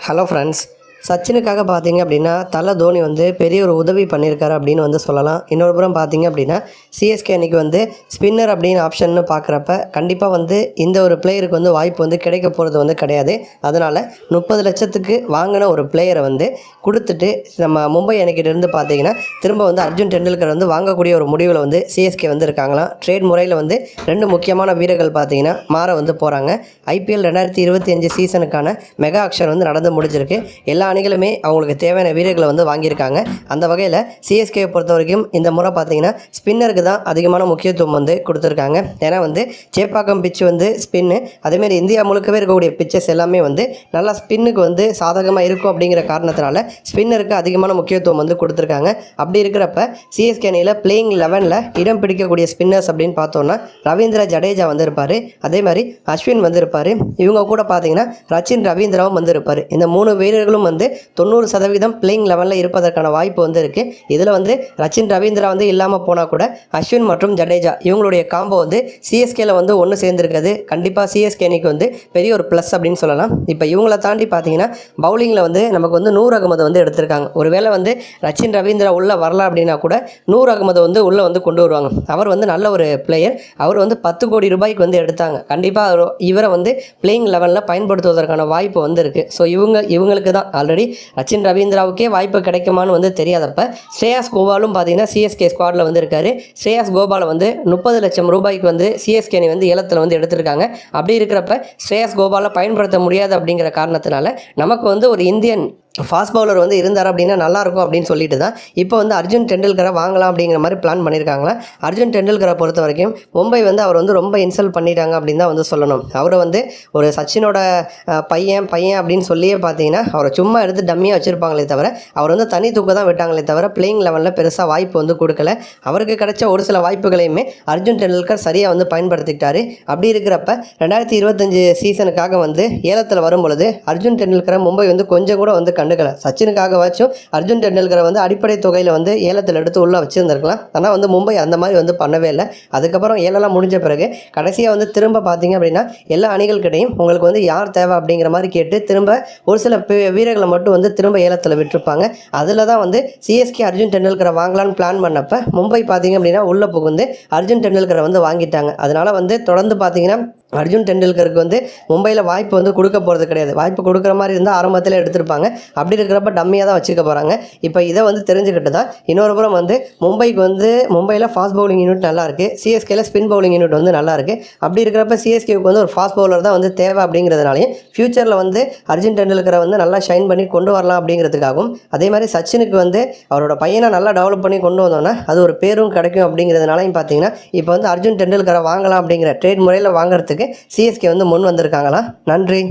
Hello friends சச்சினுக்காக பார்த்தீங்க அப்படின்னா தலை தோனி வந்து பெரிய ஒரு உதவி பண்ணியிருக்காரு அப்படின்னு வந்து சொல்லலாம். இன்னொரு புறம் பார்த்தீங்க அப்படின்னா சிஎஸ்கே அன்னைக்கு வந்து ஸ்பின்னர் அப்படின்னு ஆப்ஷன்னு பார்க்குறப்ப கண்டிப்பாக வந்து இந்த ஒரு பிளேயருக்கு வந்து வாய்ப்பு வந்து கிடைக்க போகிறது வந்து கிடையாது. அதனால் முப்பது லட்சத்துக்கு வாங்கின ஒரு பிளேயரை வந்து கொடுத்துட்டு நம்ம மும்பை அணிக்கிட்ட பார்த்தீங்கன்னா திரும்ப வந்து அர்ஜுன் டெண்டுல்கர் வந்து வாங்கக்கூடிய ஒரு முடிவில் வந்து சிஎஸ்கே வந்து இருக்காங்களாம். ட்ரேட் முறையில் வந்து ரெண்டு முக்கியமான வீரர்கள் பார்த்தீங்கன்னா மாற வந்து போகிறாங்க ஐபிஎல் ரெண்டாயிரத்தி இருபத்தி அஞ்சு சீசனுக்கான மெகா ஆக்ஷன் வந்து நடந்து முடிஞ்சிருக்கு. எல்லா அணிகளுமே அவங்களுக்கு தேவையான வீரர்களை வந்து வாங்கியிருக்காங்க. அந்த வகையில் சிஎஸ்கே பொறுத்த வரைக்கும் இந்த முறை பார்த்தீங்கன்னா ஸ்பின்னருக்கு தான் அதிகமான முக்கியத்துவம் வந்து கொடுத்துருக்காங்க. ஏன்னா வந்து சேப்பாக்கம் பிச்சு வந்து ஸ்பின்னு அதேமாரி இந்தியா முழுக்கவே இருக்கக்கூடிய பிச்சஸ் எல்லாமே வந்து நல்லா ஸ்பின்னுக்கு வந்து சாதகமாக இருக்கும் அப்படிங்கிற காரணத்தினால ஸ்பின்னருக்கு அதிகமான முக்கியத்துவம் வந்து கொடுத்துருக்காங்க. அப்படி இருக்கிறப்ப சிஎஸ்கே அணியில் பிளேயிங் லெவனில் இடம் பிடிக்கக்கூடிய ஸ்பின்னர்ஸ் அப்படின்னு பார்த்தோன்னா ரவீந்திர ஜடேஜா வந்து இருப்பார் அதே மாதிரி அஸ்வின் வந்து இருப்பார் இவங்க கூட பார்த்தீங்கன்னா ரச்சின் ரவீந்திராவும் வந்து இருப்பார் இந்த மூணு வீரர்களும் வந்து வந்து தொண்ணூறு சதவீதம் பிளேயிங் லெவலில் இருப்பதற்கான வாய்ப்பு வந்து இருக்குது இதில் வந்து ரச்சின் ரவீந்திரா வந்து இல்லாமல் போனால் கூட அஸ்வின் மற்றும் ஜடேஜா இவங்களுடைய காம்போ வந்து சிஎஸ்கேல வந்து ஒன்று சேர்ந்துருக்குது கண்டிப்பாக சிஎஸ்கே அணிக்கு வந்து பெரிய ஒரு ப்ளஸ் அப்படின்னு சொல்லலாம். இப்போ இவங்கள தாண்டி பார்த்தீங்கன்னா பவுலிங்கில் வந்து நமக்கு வந்து நூறு அகமது வந்து எடுத்திருக்காங்க. ஒருவேளை வந்து ரச்சின் ரவீந்திரா உள்ளே வரலாம் அப்படின்னா கூட நூறு அகமது வந்து உள்ளே வந்து கொண்டு வருவாங்க. அவர் வந்து நல்ல ஒரு பிளேயர் அவர் வந்து பத்து கோடி ரூபாய்க்கு வந்து எடுத்தாங்க. கண்டிப்பாக இவரை வந்து பிளேயிங் லெவலில் பயன்படுத்துவதற்கான வாய்ப்பு வந்து இருக்குது ஸோ இவங்க இவங்களுக்கு தான் ஆல்ரெடி ரச்சின் ரவீந்திராவுக்கே வாய்ப்பு கிடைக்குமான்னு வந்து தெரியாதப்ப ஸ்ரேயாஸ் கோபாலும் பார்த்தீங்கன்னா சிஎஸ்கே ஸ்குவாடில் வந்து இருக்காரு ஸ்ரேயாஸ் கோபாலை வந்து முப்பது லட்சம் ரூபாய்க்கு வந்து சிஎஸ்கே அணி வந்து ஏலத்தில் வந்து எடுத்திருக்காங்க. அப்படி இருக்கிறப்ப ஸ்ரேயாஸ் கோபாலை பயன்படுத்த முடியாது அப்படிங்கிற காரணத்தினால நமக்கு வந்து ஒரு இந்தியன் ஃபாஸ்ட் பவுலர் வந்து இருந்தார் அப்படின்னா நல்லாயிருக்கும் அப்படின்னு சொல்லிட்டு தான் இப்போ வந்து அர்ஜுன் டெண்டுல்கரை வாங்கலாம் அப்படிங்கிற மாதிரி பிளான் பண்ணியிருக்காங்களா? அர்ஜுன் டெண்டுல்கரை பொறுத்த வரைக்கும் மும்பை வந்து அவர் வந்து ரொம்ப இன்சல்ட் பண்ணிட்டாங்க அப்படின்னு தான் வந்து சொல்லணும். அவரை வந்து ஒரு சச்சினோட பையன் பையன் அப்படின்னு சொல்லியே பார்த்தீங்கன்னா அவரை சும்மா எடுத்து டம்மியாக வச்சுருப்பாங்களே தவிர அவர் வந்து தனி தூக்க தான் விட்டாங்களே தவிர பிளேயிங் லெவலில் பெருசாக வாய்ப்பு வந்து கொடுக்கல. அவருக்கு கிடைச்ச ஒரு சில வாய்ப்புகளையுமே அர்ஜுன் டெண்டுல்கர் சரியாக வந்து பயன்படுத்திக்கிட்டாரு. அப்படி இருக்கிறப்ப ரெண்டாயிரத்தி இருபத்தஞ்சு சீசனுக்காக வந்து ஏலத்தில் வரும் பொழுது அர்ஜுன் டெண்டுல்கரை மும்பை வந்து கொஞ்சம் கூட வந்து கண்டுக்கல. சச்சினுக்காகவாச்சும் அர்ஜுன் டெண்டுல்கரை வந்து அடிப்படை தொகையில் வந்து ஏலத்தில் எடுத்து உள்ளே வச்சுருந்துருக்கலாம். ஆனால் வந்து மும்பை அந்த மாதிரி வந்து பண்ணவே இல்லை. அதுக்கப்புறம் ஏலம்லாம் முடிஞ்ச பிறகு கடைசியாக வந்து திரும்ப பார்த்தீங்க அப்படின்னா எல்லா அணிகள்கிட்டையும் உங்களுக்கு வந்து யார் தேவை அப்படிங்கிற மாதிரி கேட்டு திரும்ப ஒரு சில வீரர்களை மட்டும் வந்து திரும்ப ஏலத்தில் விட்டுருப்பாங்க. அதில் தான் வந்து சிஎஸ்கே அர்ஜுன் டெண்டுல்கரை வாங்கலாம்னு பிளான் பண்ணப்போ மும்பை பார்த்தீங்க அப்படின்னா உள்ளே புகுந்து அர்ஜுன் டெண்டுல்கரை வந்து வாங்கிட்டாங்க. அதனால் வந்து தொடர்ந்து பார்த்தீங்கன்னா அர்ஜுன் டெண்டுல்கருக்கு வந்து மும்பையில் வாய்ப்பு வந்து கொடுக்க போகிறது கிடையாது. வாய்ப்பு கொடுக்குற மாதிரி இருந்தால் ஆரம்பத்தில் எடுத்திருப்பாங்க. அப்படி இருக்கிறப்ப டம்மியாக தான் வச்சுக்க போகிறாங்க இப்போ இதை வந்து தெரிஞ்சுக்கிட்டு தான் இன்னொரு புறம் வந்து மும்பைக்கு வந்து மும்பையில் ஃபாஸ்ட் பவுலிங் யூனிட் நல்லா இருக்குது சிஎஸ்கேல ஸ்பின் பவுலிங் யூனிட் வந்து நல்லா இருக்குது அப்படி இருக்கிறப்ப சிஎஸ்கேவுக்கு வந்து ஒரு ஃபாஸ்ட் பவுலர் தான் வந்து தேவை அப்படிங்கிறதுனாலையும் ஃப்யூச்சரில் வந்து அர்ஜுன் டெண்டுல்கரை வந்து நல்லா ஷைன் பண்ணி கொண்டு வரலாம் அப்படிங்கிறதுக்காகவும் அதே மாதிரி சச்சினுக்கு வந்து அவரோட பையனை நல்லா டெவலப் பண்ணி கொண்டு வந்தோன்னா அது ஒரு பேரும் கிடைக்கும் அப்படிங்கிறதுனாலையும் பார்த்தீங்கன்னா இப்போ வந்து அர்ஜுன் டெண்டுல்கரை வாங்கலாம் அப்படிங்கிற ட்ரேட் முறையில் வாங்குறதுக்கு சிஎஸ்கே வந்து முன் வந்திருக்காங்களா? நன்றி.